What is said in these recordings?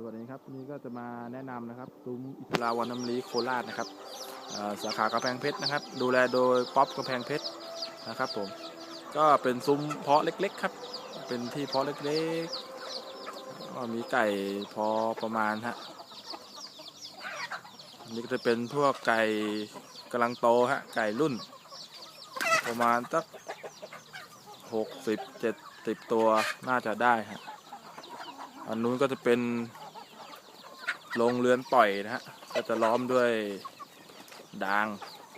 สวัสดีครับนี่ก็จะมาแนะนำนะครับซุ้มอิสลาวันน้ำลีโคราชนะครับสาขากระแพงเพชรนะครับ ดูแลโดยป๊อปกระแพงเพชรนะครับผมก็เป็นซุ้มเพาะเล็กๆครับ เป็นที่เพาะเล็กๆก็มีไก่พอประมาณฮะอันนี้ก็จะเป็นพวกไก่กำลังโตฮะไก่รุ่น ประมาณสักหกสิบเจ็ดสิบตัวน่าจะได้ฮะอันนู้นก็จะเป็น โรงเรือนปล่อยนะฮะก็จะล้อมด้วยดาง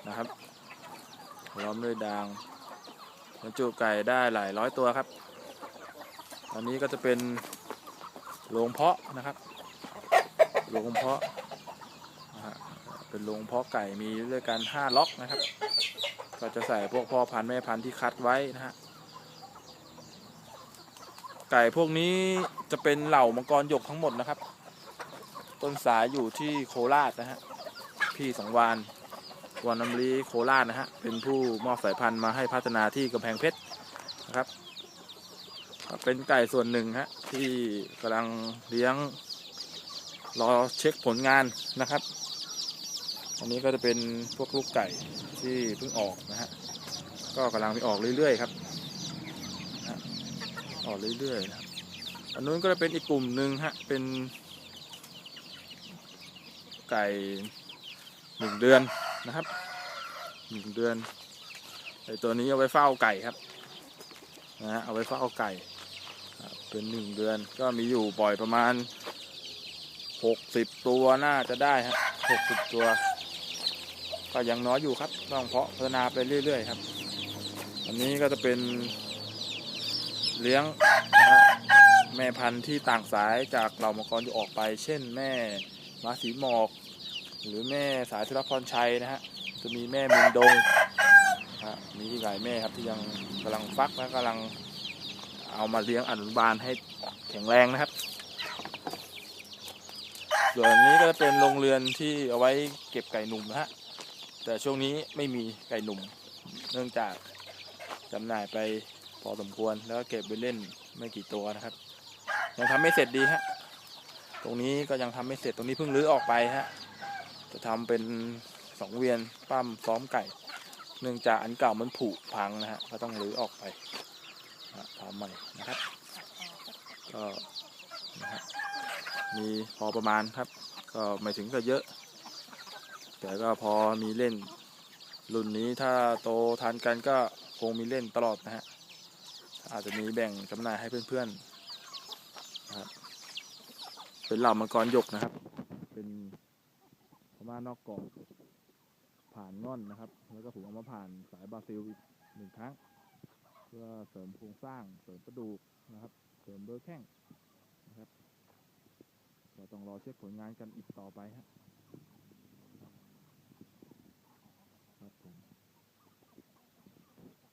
นะครับ ล้อมด้วยดางบรรจุไก่ได้หลายร้อยตัวครับ อันนี้ก็จะเป็นโรงเพาะนะครับโรงเพาะนะฮะเป็นโรงเพาะไก่มีด้วยกันห้าล็อกนะครับ ก็จะใส่พวกพ่อพันธุ์แม่พันธุ์ที่คัดไว้นะฮะไก่พวกนี้จะเป็นเหล่ามังกรหยกทั้งหมดนะครับ ต้นสายอยู่ที่โคราชนะฮะพี่สังวานวานน้ำลีโคราชนะฮะเป็นผู้มอบสายพันธุ์มาให้พัฒนาที่กำแพงเพชรนะครับ เป็นไก่ส่วนหนึ่งฮะที่กำลังเลี้ยงรอเช็คผลงานนะครับ อันนี้ก็จะเป็นพวกลูกไก่ที่เพิ่งออกนะฮะก็กำลังไปออกเรื่อยๆครับออกเรื่อยๆนะครับอันนู้นก็จะเป็นอีกกลุ่มหนึ่งฮะเป็น ไก่หนึ่งเดือนนะครับหนึ่งเดือนไอตัวนี้เอาไว้เฝ้าไก่ครับนะฮะเอาไว้เฝ้าไก่เป็นหนึ่งเดือนก็มีอยู่ปล่อยประมาณหกสิบตัวน่าจะได้ฮะหกสิบตัว ก็ยังน้อยอยู่ครับต้องเพาะพัฒนาไปเรื่อย ๆ ครับ อันนี้ก็จะเป็นเลี้ยงนะฮะแม่พันธุ์ที่ต่างสายจากเหล่ามังกรจะออกไป เช่นแม่ มาสีหมอก หรือแม่สายธุรพรชัยนะฮะจะมีแม่มินดงฮะมีอีกหลายแม่ครับที่ยังกำลังฟักและกำลังเอามาเลี้ยงอนุบาลให้แข็งแรงนะครับ ส่วนนนี้ก็จะเป็นโรงเรือนที่เอาไว้เก็บไก่หนุ่มนะฮะแต่ช่วงนี้ไม่มีไก่หนุ่ม เนื่องจากจำหน่ายไปพอสมควรแล้วก็เก็บไปเล่นไม่กี่ตัวนะครับ ยังทำไม่เสร็จดีฮะ ตรงนี้ก็ยังทำไม่เสร็จตรงนี้เพิ่งรื้อออกไปฮะจะทำเป็นสองเวียนปั้มซ้อมไก่ เนื่องจากอันเก่ามันผุพังนะฮะก็ต้องรื้อออกไปทำใหม่นะครับ ก็นะฮะมีพอประมาณครับ ก็ไม่ถึงกับเยอะ แต่ก็พอมีเล่น รุ่นนี้ถ้าโตทันกันก็คงมีเล่นตลอดนะฮะอาจจะมีแบ่งจำหน่ายให้เพื่อนๆนะครับ เป็นเหล่ามังกรหยกนะครับ เป็นพม่านอกกรอบผ่านง่อนนะครับ แล้วก็ผมเอามาผ่านสายบราซิลอีกหนึ่งครั้ง เพื่อเสริมโครงสร้างเสริมกระดูกนะครับ เสริมเบอร์แข้งนะครับก็ต้องรอเช็คผลงานกันอีกต่อไปฮะครับผม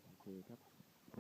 โอเคครับ